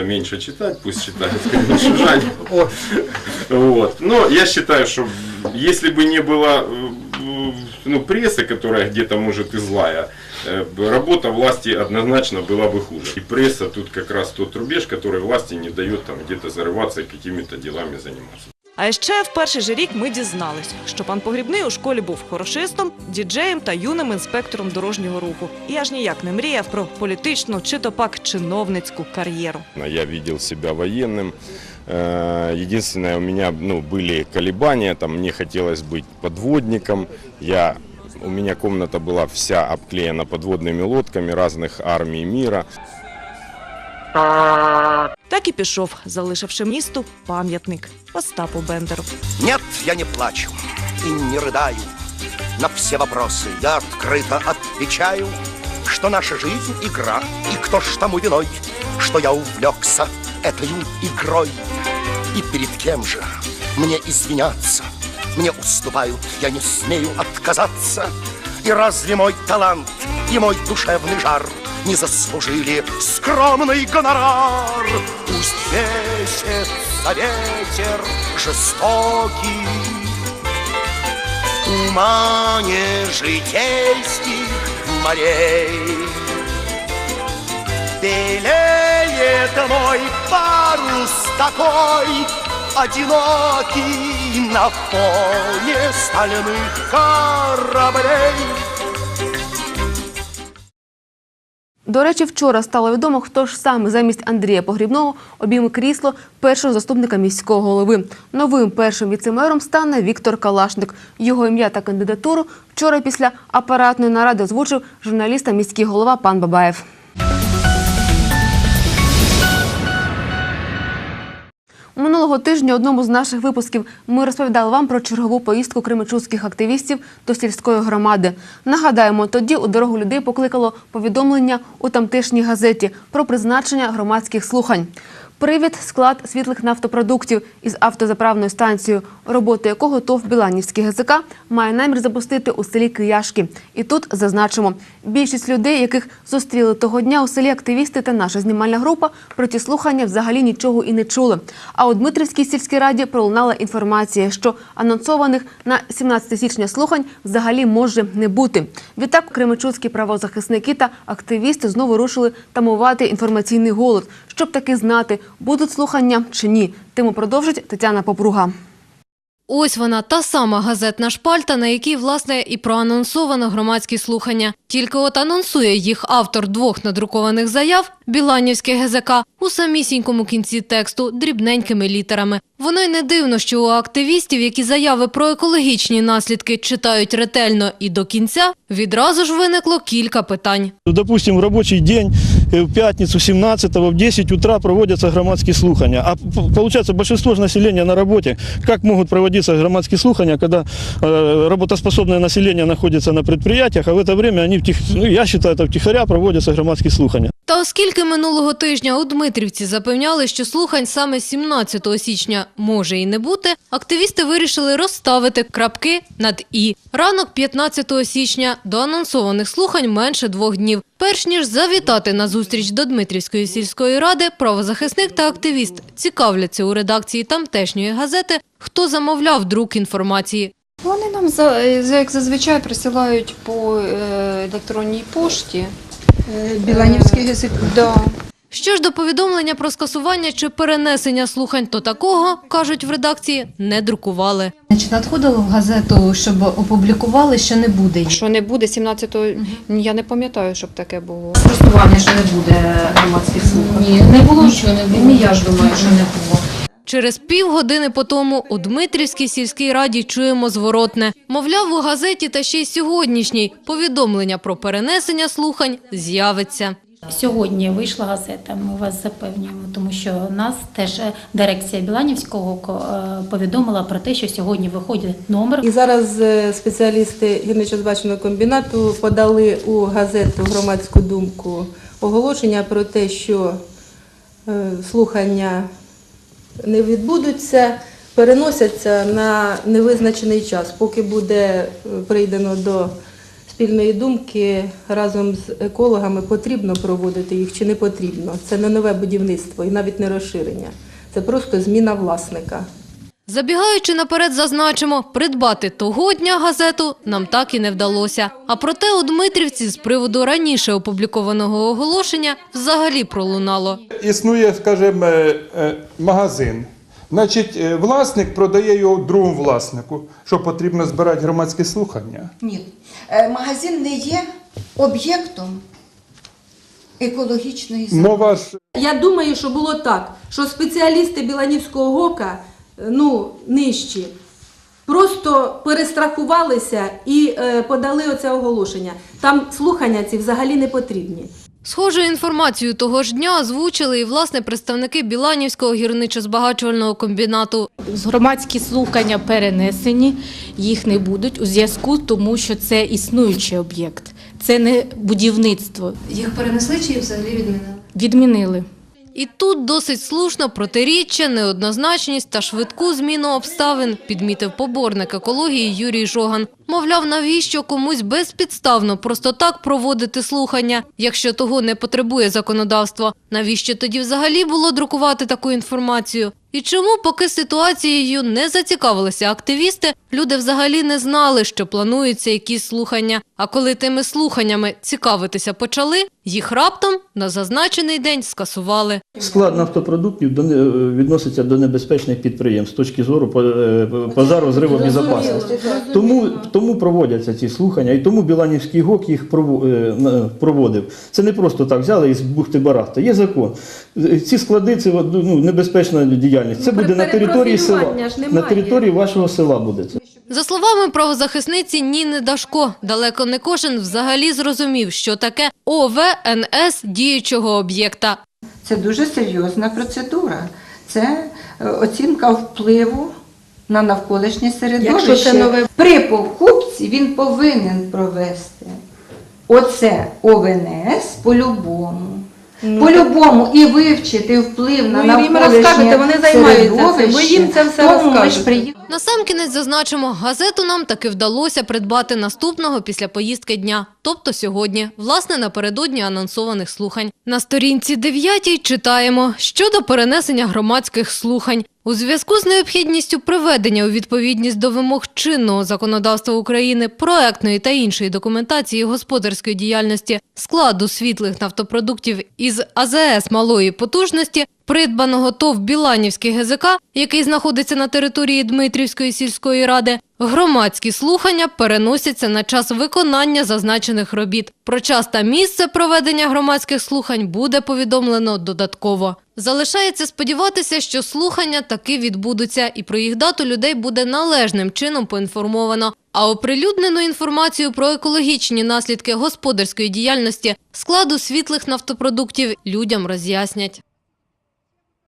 меньше читать, пусть читает, конечно, жаль. Вот. Но я считаю, что если бы не было э, ну, прессы, которая где-то может и злая, э, работа власти однозначно была бы хуже. И пресса тут как раз тот рубеж, который власти не дает там где-то зарываться и какими-то делами заниматься. А ще в перший же рік ми дізнались, що пан Погрібний у школі був хорошистом, діджеєм та юним інспектором дорожнього руху. І аж ніяк не мріяв про політичну чи то пак чиновницьку кар'єру. Я видел себя военным. Э, Единственное, у меня ну, были колебания, там мне хотелось быть подводником. Я, у меня комната была вся обклеена подводными лодками разных армий мира. Так і пішов, залишивши місту пам'ятник Остапу Бендеру. Нет, я не плачу и не рыдаю. На все вопросы я открыто отвечаю, что наша жизнь — игра, и кто ж тому виной, что я увлекся этой игрой. И перед кем же мне извиняться? Мне уступают, я не смею отказаться. И разве мой талант и мой душевный жар не заслужили скромный гонорар? Пусть весится ветер жестокий, в тумане житейских морей. Белеет мой парус такой, Одинокий на фоне стальных кораблей. До речі, вчора стало відомо, хто ж саме замість Андрія Погрібного обійме крісло першого заступника міського голови. Новим першим віцемером стане Віктор Калашник. Його ім'я та кандидатуру вчора після апаратної наради озвучив журналіста міський голова пан Бабаєв. Минулого тижня одному з наших випусків ми розповідали вам про чергову поїздку кримичуцьких активістів до сільської громади. Нагадаємо, тоді у дорогу людей покликало повідомлення у тамтешній газеті про призначення громадських слухань. Привід склад світлих нафтопродуктів із автозаправною станцією, роботу якого ТОВ Біланівський ГЗК має намір запустити у селі Кияшки. І тут зазначимо, більшість людей, яких зустріли того дня у селі активісти та наша знімальна група, про ті слухання взагалі нічого і не чули. А у Дмитрівській сільській раді пролунала інформація, що анонсованих на 17 січня слухань взагалі може не бути. Відтак кременчуцькі правозахисники та активісти знову рушили тамувати інформаційний голод, щоб таки знати, будуть слухання чи ні. Тему продовжить Тетяна Попруга. Ось вона, та сама газетна шпальта, на якій, власне, і проанонсовано громадські слухання. Тільки от анонсує їх автор двох надрукованих заяв Біланівське ГЗК у самісінькому кінці тексту дрібненькими літерами. Воно й не дивно, що у активістів, які заяви про екологічні наслідки читають ретельно і до кінця, відразу ж виникло кілька питань. Ну, Допустим, в рабочий день, в пятницу 17 в 10 утра проводятся громадские слухания. А п- получается, большинство же населения на работе. Как могут проводиться громадские слухания, когда э, работоспособное население находится на предприятиях, а в это время они, втих... ну, я считаю, это втихаря проводятся громадские слухания. Та оскільки минулого тижня у Дмитрівці запевняли, що слухань саме 17 січня може і не бути, активісти вирішили розставити крапки над «і». Ранок 15 січня до анонсованих слухань менше двох днів. Перш ніж завітати на зустріч до Дмитрівської сільської ради, правозахисник та активіст цікавляться у редакції тамтешньої газети, хто замовляв друк інформації. Вони нам за- як зазвичай присилають по е, електронній пошті. Біланівський язик. Да. Що ж до повідомлення про скасування чи перенесення слухань, то такого, кажуть в редакції, не друкували. Значить, надходило в газету, щоб опублікували, що не буде. Що не буде 17-го, я не пам'ятаю, щоб таке було. Спростування, що не буде громадських слухань. Ні, не було нічого, не було. я ж думаю, що не було. Через півгодини по тому у Дмитрівській сільській раді чуємо зворотне. Мовляв, у газеті та ще й сьогоднішній повідомлення про перенесення слухань з'явиться. Сьогодні вийшла газета. Ми вас запевнюємо, тому що нас теж дирекція Біланівського ко- е, повідомила про те, що сьогодні виходить номер І зараз е, спеціалісти гірничо-збаченого комбінату подали у газету громадську думку оголошення про те, що е, слухання не відбудуться, переносяться на невизначений час, поки буде е, прийдено до спільної думки разом з екологами потрібно проводити їх чи не потрібно. Це не нове будівництво і навіть не розширення. Це просто зміна власника. Забігаючи наперед, зазначимо, придбати того дня газету нам так і не вдалося. А проте у Дмитрівці з приводу раніше опублікованого оголошення взагалі пролунало. Існує, скажімо, е, е, магазин. Значить, е, власник продає його другому власнику, що потрібно збирати громадські слухання. Ні. Магазин не є об'єктом екологічної ж Я думаю, що було так, що спеціалісти Біланівського ГОКа, ну, нижчі, просто перестрахувалися і е, подали оце оголошення. Там слухання ці взагалі не потрібні. Схожу інформацію того ж дня озвучили і власне представники Біланівського гірничо-збагачувального комбінату. Громадські слухання перенесені, їх не будуть у зв'язку, тому що це існуючий об'єкт, це не будівництво. Їх перенесли чи взагалі відмінили? Відмінили. І тут досить слушно протиріччя, неоднозначність та швидку зміну обставин, підмітив поборник екології Юрій Жоган. Мовляв, навіщо комусь безпідставно просто так проводити слухання, якщо того не потребує законодавство? Навіщо тоді взагалі було друкувати таку інформацію? І чому, поки ситуацією не зацікавилися активісти, люди взагалі не знали, що плануються якісь слухання. А коли тими слуханнями цікавитися почали, їх раптом на зазначений день скасували. Склад нафтопродуктів відноситься до небезпечних підприємств з точки зору е, пожару зриву безпечності. Тому, тому проводяться ці слухання, і тому Біланівський ГОК їх е, проводив. Це не просто так взяли із бухти барахта. Є закон. Е, Ці склади це ну, небезпечна діяльність. Це Ну, буде на території села. На території вашого села буде це. За словами правозахисниці Ніни Дашко, далеко не кожен взагалі зрозумів, що таке ОВНС діючого об'єкта. Це дуже серйозна процедура. Це е, оцінка впливу на навколишнє середовище. Якщо це нове- При покупці він повинен провести оце ОВНС по-любому. По-любому і вивчити вплив на Ну, їм розкажете, вони займаються цим, ви їм це все розкажете. Насамкінець зазначимо, газету нам таки вдалося придбати наступного після поїздки дня, тобто сьогодні, власне, напередодні анонсованих слухань. На сторінці 9 читаємо щодо перенесення громадських слухань. У зв'язку з необхідністю приведення у відповідність до вимог чинного законодавства України, проектної та іншої документації господарської діяльності, складу світлих нафтопродуктів із АЗС малої потужності, придбаного ТОВ Біланівський ГЗК, який знаходиться на території Дмитрівської сільської ради, громадські слухання переносяться на час виконання зазначених робіт. Про час та місце проведення громадських слухань буде повідомлено додатково. Залишається сподіватися, що слухання таки відбудуться, і про їх дату людей буде належним чином поінформовано. А оприлюднену інформацію про екологічні наслідки господарської діяльності складу світлих нафтопродуктів людям роз'яснять.